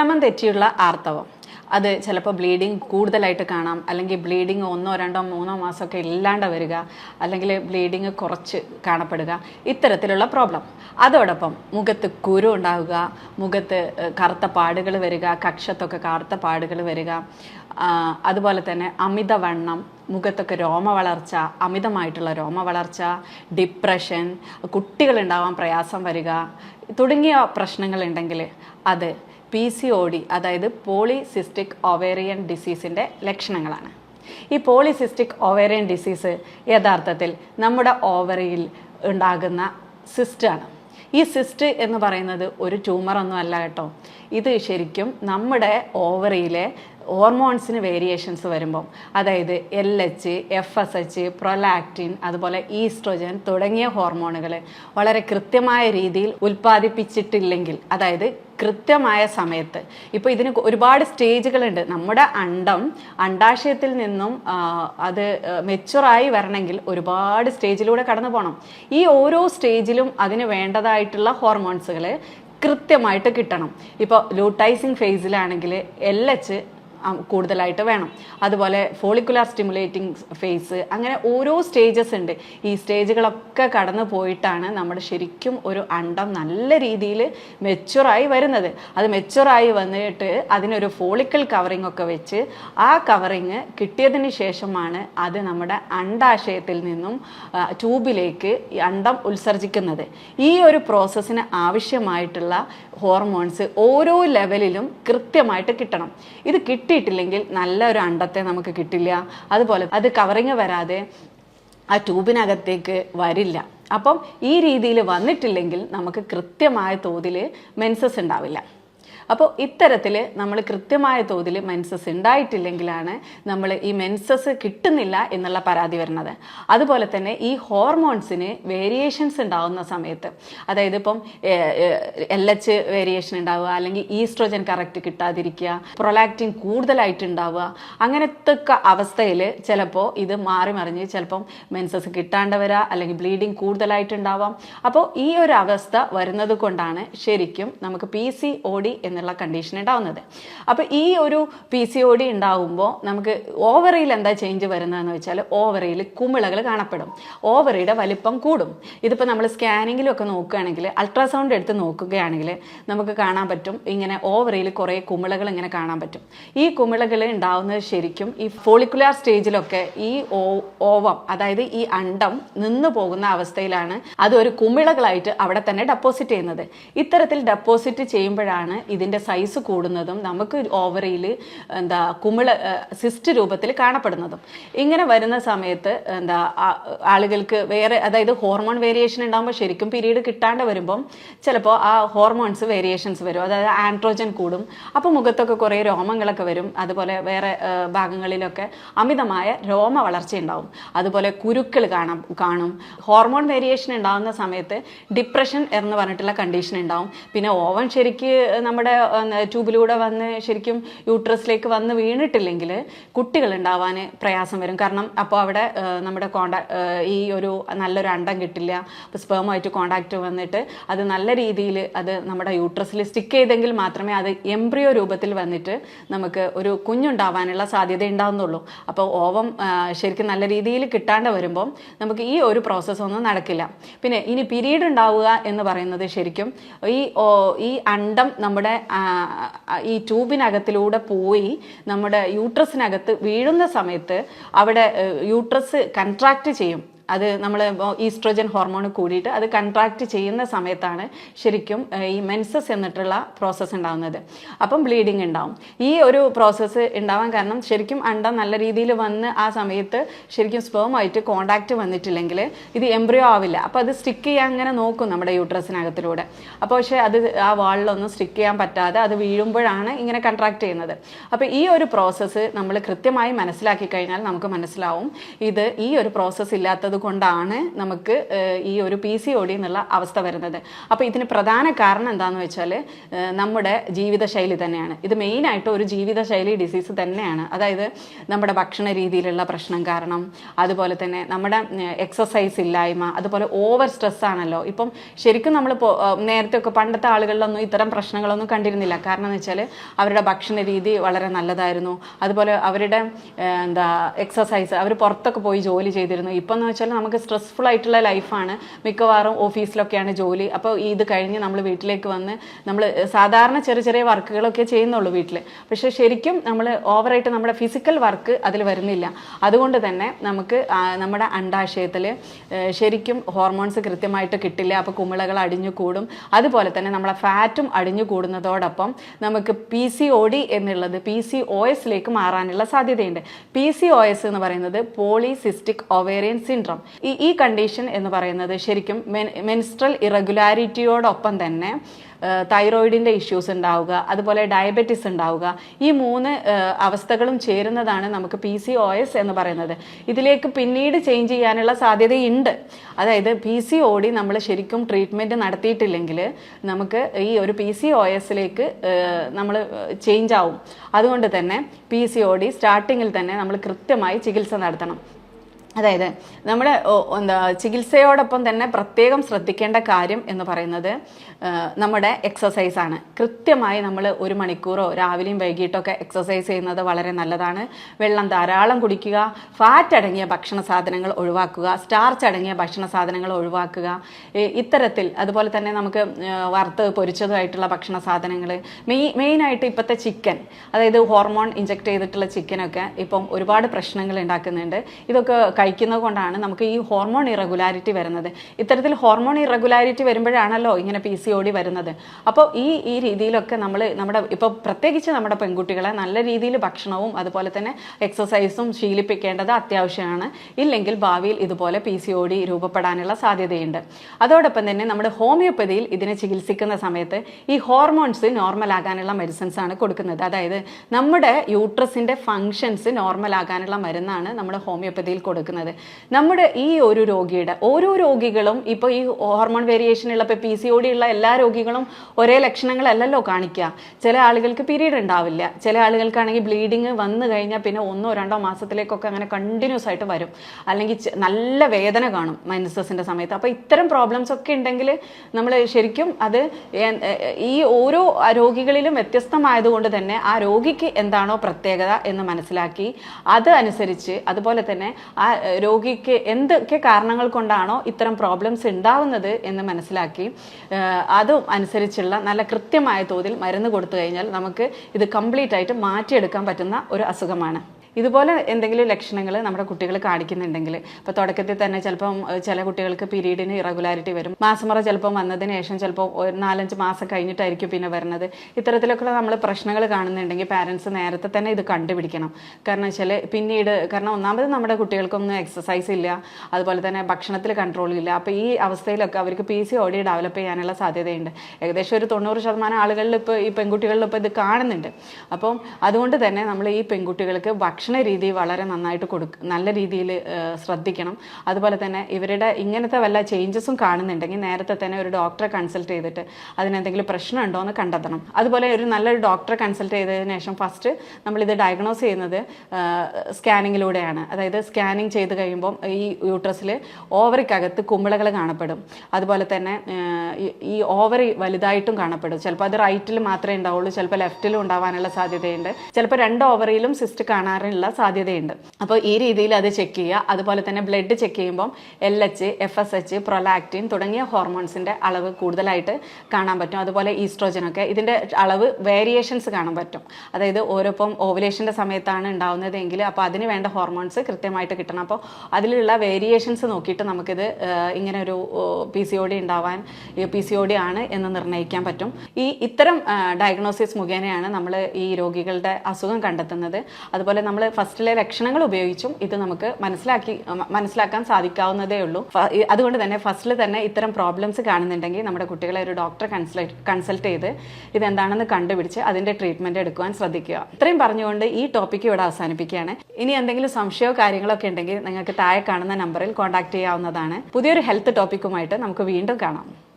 ക്രമം തെറ്റിയുള്ള ആർത്തവം. അത് ചിലപ്പോൾ ബ്ലീഡിങ് കൂടുതലായിട്ട് കാണാം. അല്ലെങ്കിൽ ബ്ലീഡിങ് ഒന്നോ രണ്ടോ മൂന്നോ മാസമൊക്കെ ഇല്ലാണ്ട് വരിക. അല്ലെങ്കിൽ ബ്ലീഡിങ് കുറച്ച് കാണപ്പെടുക. ഇത്തരത്തിലുള്ള പ്രോബ്ലം അതോടൊപ്പം മുഖത്ത് കുരു ഉണ്ടാവുക. മുഖത്ത് കറുത്ത പാടുകൾ വരിക. കക്ഷത്തൊക്കെ കറുത്ത പാടുകൾ വരിക. അതുപോലെ തന്നെ അമിതവണ്ണം മുഖത്തൊക്കെ രോമ വളർച്ച അമിതമായിട്ടുള്ള രോമ വളർച്ച ഡിപ്രഷൻ കുട്ടികളുണ്ടാവാൻ പ്രയാസം വരിക തുടങ്ങിയ പ്രശ്നങ്ങളുണ്ടെങ്കിൽ അത് പി സി ഒ ഡി അതായത് പോളിസിസ്റ്റിക് ഒവേറിയൻ ഡിസീസിന്റെ ലക്ഷണങ്ങളാണ്. ഈ പോളിസിസ്റ്റിക് ഒവേറിയൻ ഡിസീസ് യഥാർത്ഥത്തിൽ നമ്മുടെ ഓവറിയിൽ ഉണ്ടാകുന്ന സിസ്റ്റാണ് ഈ സിസ്റ്റ് എന്ന് പറയുന്നത് ഒരു ട്യൂമറൊന്നും അല്ല കേട്ടോ. ഇത് ശരിക്കും നമ്മുടെ ഓവറിയിലെ ഹോർമോൺസിന് വേരിയേഷൻസ് വരുമ്പം അതായത് L H F S H prolactin അതുപോലെ ഈസ്ട്രോജൻ തുടങ്ങിയ ഹോർമോണുകൾ വളരെ കൃത്യമായ രീതിയിൽ ഉൽപ്പാദിപ്പിച്ചിട്ടില്ലെങ്കിൽ അതായത് കൃത്യമായ സമയത്ത്. ഇപ്പോൾ ഇതിന് ഒരുപാട് സ്റ്റേജുകളുണ്ട്. നമ്മുടെ അണ്ടം അണ്ടാശയത്തിൽ നിന്നും അത് മെച്ചുറായി വരണമെങ്കിൽ ഒരുപാട് സ്റ്റേജിലൂടെ കടന്നു പോകണം ഈ ഓരോ സ്റ്റേജിലും അതിന് വേണ്ടതായിട്ടുള്ള ഹോർമോൺസുകൾ കൃത്യമായിട്ട് കിട്ടണം. ഇപ്പോൾ ലൂട്ടൈസിങ് ഫേസിലാണെങ്കിൽ എൽ എച്ച് കൂടുതലായിട്ട് വേണം. അതുപോലെ ഫോളിക്കുലാർ സ്റ്റിമുലേറ്റിംഗ് ഫേസ് അങ്ങനെ ഓരോ സ്റ്റേജസ് ഉണ്ട്. ഈ സ്റ്റേജുകളൊക്കെ കടന്നു പോയിട്ടാണ് നമ്മൾ ശരിക്കും ഒരു അണ്ടം നല്ല രീതിയിൽ മെച്ചുറായി വരുന്നത്. അത് മെച്ചുറായി വന്നിട്ട് അതിനൊരു ഫോളിക്കൽ കവറിംഗ് ഒക്കെ വെച്ച് ആ കവറിങ് കിട്ടിയതിന് ശേഷമാണ് അത് നമ്മുടെ അണ്ടാശയത്തിൽ നിന്നും ട്യൂബിലേക്ക് അണ്ടം ഉത്സർജിക്കുന്നത്. ഈ ഒരു പ്രോസസ്സിന് ആവശ്യമായിട്ടുള്ള ഹോർമോൺസ് ഓരോ ലെവലിലും കൃത്യമായിട്ട് കിട്ടണം. ഇത് കിട്ടിയിട്ടില്ലെങ്കിൽ നല്ല ഒരു അണ്ടത്തെ നമുക്ക് കിട്ടില്ല. അതുപോലെ അത് കവറിങ് വരാതെ ആ ട്യൂബിനകത്തേക്ക് വരില്ല. അപ്പം ഈ രീതിയിൽ വന്നിട്ടില്ലെങ്കിൽ നമുക്ക് കൃത്യമായ തോതിൽ മെൻസസ് ഉണ്ടാവില്ല. അപ്പോൾ ഇത്തരത്തിൽ നമ്മൾ കൃത്യമായ തോതിൽ മെൻസസ് ഉണ്ടായിട്ടില്ലെങ്കിലാണ് നമ്മൾ ഈ മെൻസസ് കിട്ടുന്നില്ല എന്നുള്ള പരാതി വരുന്നത്. അതുപോലെ തന്നെ ഈ ഹോർമോൺസിന് വേരിയേഷൻസ് ഉണ്ടാകുന്ന സമയത്ത് അതായത് ഇപ്പം എൽ എച്ച് വേരിയേഷൻ ഉണ്ടാവുക അല്ലെങ്കിൽ ഈസ്ട്രോജൻ കറക്റ്റ് കിട്ടാതിരിക്കുക പ്രൊലാക്റ്റിൻ കൂടുതലായിട്ട് ഉണ്ടാവുക അങ്ങനത്തെ അവസ്ഥയിൽ ചിലപ്പോൾ ഇത് മാറി മറിഞ്ഞ് ചിലപ്പം മെൻസസ് കിട്ടാണ്ട് വരിക അല്ലെങ്കിൽ ബ്ലീഡിങ് കൂടുതലായിട്ടുണ്ടാവാം. അപ്പോൾ ഈ ഒരു അവസ്ഥ വരുന്നത് കൊണ്ടാണ് ശരിക്കും നമുക്ക് പി സി ഒ ഡി എന്നുള്ള കണ്ടീഷൻ ഉണ്ടാവുന്നത്. അപ്പോൾ ഈ ഒരു പി സി ഒ ഡി ഉണ്ടാകുമ്പോൾ നമുക്ക് ഓവറിയിൽ എന്താ ചേഞ്ച് വരുന്നതെന്ന് വെച്ചാൽ ഓവറിയിൽ കുമിളകൾ കാണപ്പെടും. ഓവറിയുടെ വലിപ്പം കൂടും. ഇതിപ്പോൾ നമ്മൾ സ്കാനിങ്ങിലൊക്കെ നോക്കുകയാണെങ്കിൽ അൾട്രാസൗണ്ട് എടുത്ത് നോക്കുകയാണെങ്കിൽ നമുക്ക് കാണാൻ പറ്റും. ഇങ്ങനെ ഓവറിയിൽ കുറേ കുമിളകൾ ഇങ്ങനെ കാണാൻ പറ്റും. ഈ കുമിളകൾ ഉണ്ടാവുന്നത് ശരിക്കും ഈ ഫോളിക്കുലാർ സ്റ്റേജിലൊക്കെ ഈ ഓവം അതായത് ഈ അണ്ടം നിന്നു പോകുന്ന അവസ്ഥയിലാണ് അത് ഒരു കുമിളകളായിട്ട് അവിടെ തന്നെ ഡെപ്പോസിറ്റ് ചെയ്യുന്നത്. ഇത്തരത്തിൽ ഡെപ്പോസിറ്റ് ചെയ്യുമ്പോഴാണ് ഇതിന്റെ സൈസ് കൂടുന്നതും നമുക്ക് ഓവറിയിൽ എന്താ കുമിള സിസ്റ്റ് രൂപത്തിൽ കാണപ്പെടുന്നതും. ഇങ്ങനെ വരുന്ന സമയത്ത് എന്താ ആളുകൾക്ക് വേറെ അതായത് ഹോർമോൺ വേരിയേഷൻ ഉണ്ടാകുമ്പോൾ ശരിക്കും പീരീഡ് കിട്ടാണ്ട് വരുമ്പം ചിലപ്പോൾ ആ ഹോർമോൺസ് വേരിയേഷൻസ് വരും. അതായത് ആൻഡ്രോജൻ കൂടും. അപ്പോൾ മുഖത്തൊക്കെ കുറേ രോമങ്ങളൊക്കെ വരും. അതുപോലെ വേറെ ഭാഗങ്ങളിലൊക്കെ അമിതമായ രോമ വളർച്ച ഉണ്ടാവും. അതുപോലെ കുരുക്കൾ കാണാം കാണും. ഹോർമോൺ വേരിയേഷൻ ഉണ്ടാകുന്ന സമയത്ത് ഡിപ്രഷൻ എന്ന് പറഞ്ഞിട്ടുള്ള കണ്ടീഷൻ ഉണ്ടാവും. പിന്നെ ഓവൻ ശരിക്ക് നമ്മുടെ ട്യൂബിലൂടെ വന്ന് ശരിക്കും യൂട്രസിലേക്ക് വന്ന് വീണിട്ടില്ലെങ്കിൽ കുട്ടികൾ ഉണ്ടാവാൻ പ്രയാസം വരും. കാരണം അപ്പോൾ അവിടെ നമ്മുടെ കോണ്ടാ ഈ ഒരു നല്ലൊരു അണ്ടം കിട്ടില്ല. അപ്പോൾ സ്പേമായിട്ട് കോണ്ടാക്ട് വന്നിട്ട് അത് നല്ല രീതിയിൽ അത് നമ്മുടെ യൂട്രസിൽ സ്റ്റിക്ക് ചെയ്തെങ്കിൽ മാത്രമേ അത് എംബ്രിയോ രൂപത്തിൽ വന്നിട്ട് നമുക്ക് ഒരു കുഞ്ഞുണ്ടാവാനുള്ള സാധ്യത ഉണ്ടാവുന്നുള്ളൂ. അപ്പോൾ ഓവം ശരിക്കും നല്ല രീതിയിൽ കിട്ടാണ്ട് വരുമ്പം നമുക്ക് ഈ ഒരു പ്രോസസ്സ് ഒന്നും നടക്കില്ല. പിന്നെ ഇനി പിരീഡ് ഉണ്ടാവുക എന്ന് പറയുന്നത് ശരിക്കും ഈ ഈ അണ്ടം നമ്മുടെ ഈ ട്യൂബിനകത്തിലൂടെ പോയി നമ്മുടെ യൂട്രസിനകത്ത് വീഴുന്ന സമയത്ത് അവിടെ യൂട്രസ് കൺട്രാക്ട് ചെയ്യും. അത് നമ്മൾ ഈസ്ട്രോജൻ ഹോർമോൺ കൂടിയിട്ട് അത് കൺട്രാക്ട് ചെയ്യുന്ന സമയത്താണ് ശരിക്കും ഈ മെൻസസ് എന്നിട്ടുള്ള പ്രോസസ്സ് ഉണ്ടാകുന്നത് അപ്പം ബ്ലീഡിങ് ഉണ്ടാവും. ഈ ഒരു പ്രോസസ്സ് ഉണ്ടാവാൻ കാരണം ശരിക്കും അണ്ടം നല്ല രീതിയിൽ വന്ന് ആ സമയത്ത് ശരിക്കും സ്പേമായിട്ട് കോണ്ടാക്ട് വന്നിട്ടില്ലെങ്കിൽ ഇത് എംബ്രിയോ ആവില്ല. അപ്പോൾ അത് സ്റ്റിക്ക് ചെയ്യാൻ അങ്ങനെ നോക്കും നമ്മുടെ യൂട്രസിനകത്തിലൂടെ അപ്പോൾ പക്ഷേ അത് ആ വാളിലൊന്നും സ്റ്റിക്ക് ചെയ്യാൻ പറ്റാതെ അത് വീഴുമ്പോഴാണ് ഇങ്ങനെ കൺട്രാക്ട് ചെയ്യുന്നത്. അപ്പോൾ ഈ ഒരു പ്രോസസ്സ് നമ്മൾ കൃത്യമായി മനസ്സിലാക്കി കഴിഞ്ഞാൽ നമുക്ക് മനസ്സിലാവും ഇത് ഈ ഒരു പ്രോസസ്സ് ഇല്ലാത്തത് കൊണ്ടാണ് നമുക്ക് ഈ ഒരു പി സി ഒ ഡി എന്നുള്ള അവസ്ഥ വരുന്നത്. അപ്പോൾ ഇതിന് പ്രധാന കാരണം എന്താണെന്ന് വെച്ചാൽ നമ്മുടെ ജീവിതശൈലി തന്നെയാണ്. ഇത് മെയിനായിട്ട് ഒരു ജീവിതശൈലി ഡിസീസ് തന്നെയാണ്. അതായത് നമ്മുടെ ഭക്ഷണ രീതിയിലുള്ള പ്രശ്നം കാരണം അതുപോലെ തന്നെ നമ്മുടെ എക്സസൈസ് ഇല്ലായ്മ അതുപോലെ ഓവർ സ്ട്രെസ് ആണല്ലോ. ഇപ്പം ശരിക്കും നമ്മൾ നേരത്തെ ഒക്കെ പണ്ടത്തെ ആളുകളിലൊന്നും ഇത്തരം പ്രശ്നങ്ങളൊന്നും കണ്ടിരുന്നില്ല. കാരണം എന്ന് വെച്ചാൽ അവരുടെ ഭക്ഷണ രീതി വളരെ നല്ലതായിരുന്നു. അതുപോലെ അവരുടെ എന്താ എക്സസൈസ് അവർ പുറത്തൊക്കെ പോയി ജോലി ചെയ്തിരുന്നു. ഇപ്പം എന്ന് നമുക്ക് സ്ട്രെസ്ഫുൾ ആയിട്ടുള്ള ലൈഫാണ് മിക്കവാറും ഓഫീസിലൊക്കെയാണ് ജോലി. അപ്പോൾ ഇത് കഴിഞ്ഞ് നമ്മൾ വീട്ടിലേക്ക് വന്ന് നമ്മൾ സാധാരണ ചെറിയ ചെറിയ വർക്കുകളൊക്കെ ചെയ്യുന്നുള്ളൂ വീട്ടിൽ പക്ഷേ ശരിക്കും നമ്മൾ ഓവറായിട്ട് നമ്മുടെ ഫിസിക്കൽ വർക്ക് അതിൽ വരുന്നില്ല. അതുകൊണ്ട് തന്നെ നമുക്ക് നമ്മുടെ അണ്ടാശയത്തിൽ ശരിക്കും ഹോർമോൺസ് കൃത്യമായിട്ട് കിട്ടില്ല. അപ്പോൾ കുമിളകൾ അടിഞ്ഞു കൂടും. അതുപോലെ തന്നെ നമ്മളെ ഫാറ്റും അടിഞ്ഞു കൂടുന്നതോടൊപ്പം നമുക്ക് പി സി ഒ ഡി എന്നുള്ളത് പി സി ഒ എസിലേക്ക് മാറാനുള്ള സാധ്യതയുണ്ട്. പി സി ഒ എസ് എന്ന് പറയുന്നത് പോളിസിസ്റ്റിക് ഒവേറിയൻ സിൻഡ്രോം ഈ ഈ കണ്ടീഷൻ എന്ന് പറയുന്നത് ശരിക്കും മെൻസ്ട്രൽ ഇറഗുലാരിറ്റിയോടൊപ്പം തന്നെ തൈറോയിഡിന്റെ ഇഷ്യൂസ് ഉണ്ടാവുക അതുപോലെ ഡയബറ്റിസ് ഉണ്ടാവുക ഈ മൂന്ന് അവസ്ഥകളും ചേരുന്നതാണ് നമുക്ക് പി സി ഒ എസ് എന്ന് പറയുന്നത്. ഇതിലേക്ക് പിന്നീട് ചേഞ്ച് ചെയ്യാനുള്ള സാധ്യതയുണ്ട്. അതായത് പി സി ഒ ഡി നമ്മൾ ശരിക്കും ട്രീറ്റ്മെന്റ് നടത്തിയിട്ടില്ലെങ്കിൽ നമുക്ക് ഈ ഒരു പി സി ഒ എസിലേക്ക് നമ്മൾ ചേഞ്ച് ആവും. അതുകൊണ്ട് തന്നെ പി സി ഒ ഡി സ്റ്റാർട്ടിങ്ങിൽ തന്നെ നമ്മൾ കൃത്യമായി ചികിത്സ നടത്തണം. അതായത് നമ്മുടെ എന്താ ചികിത്സയോടൊപ്പം തന്നെ പ്രത്യേകം ശ്രദ്ധിക്കേണ്ട കാര്യം എന്ന് പറയുന്നത് നമ്മുടെ എക്സസൈസ് ആണ്. കൃത്യമായി നമ്മൾ ഒരു മണിക്കൂറോ രാവിലെയും വൈകിട്ടോ ഒക്കെ എക്സസൈസ് ചെയ്യുന്നത് വളരെ നല്ലതാണ്. വെള്ളം ധാരാളം കുടിക്കുക ഫാറ്റ് അടങ്ങിയ ഭക്ഷണ സാധനങ്ങൾ ഒഴിവാക്കുക സ്റ്റാർച്ച് അടങ്ങിയ ഭക്ഷണ സാധനങ്ങൾ ഒഴിവാക്കുക ഇത്തരത്തിൽ അതുപോലെ തന്നെ നമുക്ക് വറുത്ത് പൊരിച്ചതുമായിട്ടുള്ള ഭക്ഷണ സാധനങ്ങൾ മെയ് മെയിനായിട്ട് ഇപ്പോഴത്തെ ചിക്കൻ അതായത് ഹോർമോൺ ഇഞ്ചക്ട് ചെയ്തിട്ടുള്ള ചിക്കനൊക്കെ ഇപ്പം ഒരുപാട് പ്രശ്നങ്ങൾ ഉണ്ടാക്കുന്നുണ്ട്. ഇതൊക്കെ കഴിക്കുന്നത് കൊണ്ടാണ് നമുക്ക് ഈ ഹോർമോൺ ഇറഗുലാരിറ്റി വരുന്നത്. ഇത്തരത്തിൽ ഹോർമോൺ ഇറഗുലാരിറ്റി വരുമ്പോഴാണല്ലോ ഇങ്ങനെ പി സി ഒ ഡി വരുന്നത്. അപ്പോൾ ഈ ഈ രീതിയിലൊക്കെ നമ്മൾ നമ്മുടെ ഇപ്പോൾ പ്രത്യേകിച്ച് നമ്മുടെ പെൺകുട്ടികളെ നല്ല രീതിയിൽ ഭക്ഷണവും അതുപോലെ തന്നെ എക്സസൈസും ശീലിപ്പിക്കേണ്ടത് അത്യാവശ്യമാണ്. ഇല്ലെങ്കിൽ ഭാവിയിൽ ഇതുപോലെ പി സി ഒ ഡി രൂപപ്പെടാനുള്ള സാധ്യതയുണ്ട്. അതോടൊപ്പം തന്നെ നമ്മുടെ ഹോമിയോപ്പതിയിൽ ഇതിനെ ചികിത്സിക്കുന്ന സമയത്ത് ഈ ഹോർമോൺസ് നോർമൽ ആകാനുള്ള മെഡിസിൻസ് ആണ് കൊടുക്കുന്നത്. അതായത് നമ്മുടെ യൂട്രസിന്റെ ഫങ്ഷൻസ് നോർമൽ ആകാനുള്ള മരുന്നാണ് നമ്മൾ ഹോമിയോപ്പതിയിൽ കൊടുക്കുന്നത്. നമ്മുടെ ഈ ഒരു രോഗിയുടെ ഓരോ രോഗികളും ഇപ്പോൾ ഈ ഹോർമോൺ വേരിയേഷൻ ഉള്ള ഇപ്പോൾ പി സി ഒ ഡി ഉള്ള എല്ലാ രോഗികളും ഒരേ ലക്ഷണങ്ങളല്ലല്ലോ കാണിക്കുക. ചില ആളുകൾക്ക് പീരീഡ് ഉണ്ടാവില്ല. ചില ആളുകൾക്കാണെങ്കിൽ ബ്ലീഡിങ് വന്നു കഴിഞ്ഞാൽ പിന്നെ ഒന്നോ രണ്ടോ മാസത്തിലേക്കൊക്കെ അങ്ങനെ കണ്ടിന്യൂസ് ആയിട്ട് വരും. അല്ലെങ്കിൽ നല്ല വേദന കാണും മൈനസസിന്റെ സമയത്ത്. അപ്പോൾ ഇത്തരം പ്രോബ്ലംസ് ഒക്കെ ഉണ്ടെങ്കിൽ നമ്മൾ ശരിക്കും അത് ഈ ഓരോ രോഗികളിലും വ്യത്യസ്തമായതുകൊണ്ട് തന്നെ ആ രോഗിക്ക് എന്താണോ പ്രത്യേകത എന്ന് മനസ്സിലാക്കി അത് അനുസരിച്ച് അതുപോലെ തന്നെ ആ രോഗിക്ക് എന്തൊക്കെ കാരണങ്ങൾ കൊണ്ടാണോ ഇത്തരം പ്രോബ്ലംസ് ഉണ്ടാവുന്നത് എന്ന് മനസ്സിലാക്കി അതും അനുസരിച്ചുള്ള നല്ല കൃത്യമായ തോതിൽ മരുന്ന് കൊടുത്തു കഴിഞ്ഞാൽ നമുക്ക് ഇത് കംപ്ലീറ്റ് ആയിട്ട് മാറ്റിയെടുക്കാൻ പറ്റുന്ന ഒരു അസുഖമാണ്. ഇതുപോലെ എന്തെങ്കിലും ലക്ഷണങ്ങൾ നമ്മുടെ കുട്ടികൾ കാണിക്കുന്നുണ്ടെങ്കിൽ ഇപ്പോൾ തുടക്കത്തിൽ തന്നെ ചിലപ്പം ചില കുട്ടികൾക്ക് പീരീഡിന് ഇറഗുലാരിറ്റി വരും. മാസമുറ ചിലപ്പം വന്നതിന് ശേഷം ചിലപ്പോൾ ഒരു നാലഞ്ച് മാസം കഴിഞ്ഞിട്ടായിരിക്കും പിന്നെ വരുന്നത് ഇത്തരത്തിലൊക്കെ നമ്മൾ പ്രശ്നങ്ങൾ കാണുന്നുണ്ടെങ്കിൽ പാരൻസ് നേരത്തെ തന്നെ ഇത് കണ്ടുപിടിക്കണം. കാരണം വെച്ചാൽ പിന്നീട് കാരണം ഒന്നാമത് നമ്മുടെ കുട്ടികൾക്കൊന്നും എക്സസൈസ് ഇല്ല. അതുപോലെ തന്നെ ഭക്ഷണത്തിൽ കൺട്രോൾ ഇല്ല. അപ്പോൾ ഈ അവസ്ഥയിലൊക്കെ അവർക്ക് പി സി ഓടി ഡെവലപ്പ് ചെയ്യാനുള്ള സാധ്യതയുണ്ട്. ഏകദേശം ഒരു തൊണ്ണൂറ് ശതമാനം ആളുകളിൽ ഇപ്പോൾ ഈ പെൺകുട്ടികളിൽ ഇപ്പോൾ ഇത് കാണുന്നുണ്ട്. അപ്പം അതുകൊണ്ട് തന്നെ നമ്മൾ ഈ പെൺകുട്ടികൾക്ക് ഭക്ഷണ രീതി വളരെ നന്നായിട്ട് കൊടുക്ക നല്ല രീതിയിൽ ശ്രദ്ധിക്കണം. അതുപോലെ തന്നെ ഇവരുടെ ഇങ്ങനത്തെ വല്ല ചേഞ്ചസും കാണുന്നുണ്ടെങ്കിൽ നേരത്തെ തന്നെ ഒരു ഡോക്ടറെ കൺസൾട്ട് ചെയ്തിട്ട് അതിനെന്തെങ്കിലും പ്രശ്നം ഉണ്ടോ എന്ന് കണ്ടെത്തണം. അതുപോലെ ഒരു നല്ലൊരു ഡോക്ടറെ കൺസൾട്ട് ചെയ്തതിന് ശേഷം ഫസ്റ്റ് നമ്മളിത് ഡയഗ്നോസ് ചെയ്യുന്നത് സ്കാനിങ്ങിലൂടെയാണ് അതായത് സ്കാനിങ് ചെയ്ത് കഴിയുമ്പോൾ ഈ യൂട്രസിൽ ഓവറിക്കകത്ത് കുമ്പിളകൾ കാണപ്പെടും. അതുപോലെ തന്നെ ഈ- ഓവറി വലുതായിട്ടും കാണപ്പെടും. ചിലപ്പോൾ അത് റൈറ്റിൽ മാത്രമേ ഉണ്ടാവുള്ളൂ ചിലപ്പോൾ ലെഫ്റ്റിലും ഉണ്ടാവാനുള്ള സാധ്യതയുണ്ട്. ചിലപ്പോൾ രണ്ട് ഓവറിയിലും സിസ്റ്റ് കാണാനുള്ള സാധ്യതയുണ്ട്. അപ്പോൾ ഈ രീതിയിൽ അത് ചെക്ക് ചെയ്യുക. അതുപോലെ തന്നെ ബ്ലഡ് ചെക്ക് ചെയ്യുമ്പം L H F S H prolactin തുടങ്ങിയ ഹോർമോൺസിന്റെ അളവ് കൂടുതലായിട്ട് കാണാൻ പറ്റും. അതുപോലെ ഈസ്ട്രോജനൊക്കെ ഇതിന്റെ അളവ് വേരിയേഷൻസ് കാണാൻ പറ്റും. അതായത് ഓരോപ്പം ഓവുലേഷന്റെ സമയത്താണ് ഉണ്ടാവുന്നതെങ്കിൽ അപ്പോൾ അതിന് വേണ്ട ഹോർമോൺസ് കൃത്യമായിട്ട് കിട്ടണം. അപ്പോൾ അതിലുള്ള വേരിയേഷൻസ് നോക്കിയിട്ട് നമുക്കിത് ഇങ്ങനെ ഒരു പി സി ഒ ഡി ഉണ്ടാവാൻ പി സി ഒ ഡി ആണ് എന്ന് നിർണയിക്കാൻ പറ്റും. ഈ ഇത്തരം ഡയഗ്നോസിസ് മുഖേനയാണ് നമ്മൾ ഈ രോഗികളുടെ അസുഖം കണ്ടെത്തുന്നത്. അതുപോലെ നമ്മൾ ഫസ്റ്റിലെ ലക്ഷണങ്ങൾ ഉപയോഗിച്ചും ഇത് നമുക്ക് മനസ്സിലാക്കി മനസ്സിലാക്കാൻ സാധിക്കാവുന്നതേ ഉള്ളൂ. അതുകൊണ്ട് തന്നെ ഫസ്റ്റിൽ തന്നെ ഇത്തരം പ്രോബ്ലംസ് കാണുന്നുണ്ടെങ്കിൽ നമ്മുടെ കുട്ടികളെ ഒരു ഡോക്ടറെ കൺസൾട്ട് കൺസൾട്ട് ചെയ്ത് ഇതെന്താണെന്ന് കണ്ടുപിടിച്ച് അതിന്റെ ട്രീറ്റ്മെന്റ് എടുക്കുവാൻ ശ്രദ്ധിക്കുക. ഇത്രയും പറഞ്ഞുകൊണ്ട് ഈ ടോപ്പിക്ക് ഇവിടെ അവസാനിപ്പിക്കുകയാണ്. ഇനി എന്തെങ്കിലും സംശയമോ കാര്യങ്ങളൊക്കെ ഉണ്ടെങ്കിൽ നിങ്ങൾക്ക് താഴെ കാണുന്ന നമ്പറിൽ കോൺടാക്ട് ചെയ്യാവുന്നതാണ്. പുതിയൊരു ഹെൽത്ത് ടോപ്പിക്കുമായിട്ട് നമുക്ക് വീണ്ടും കാണാം.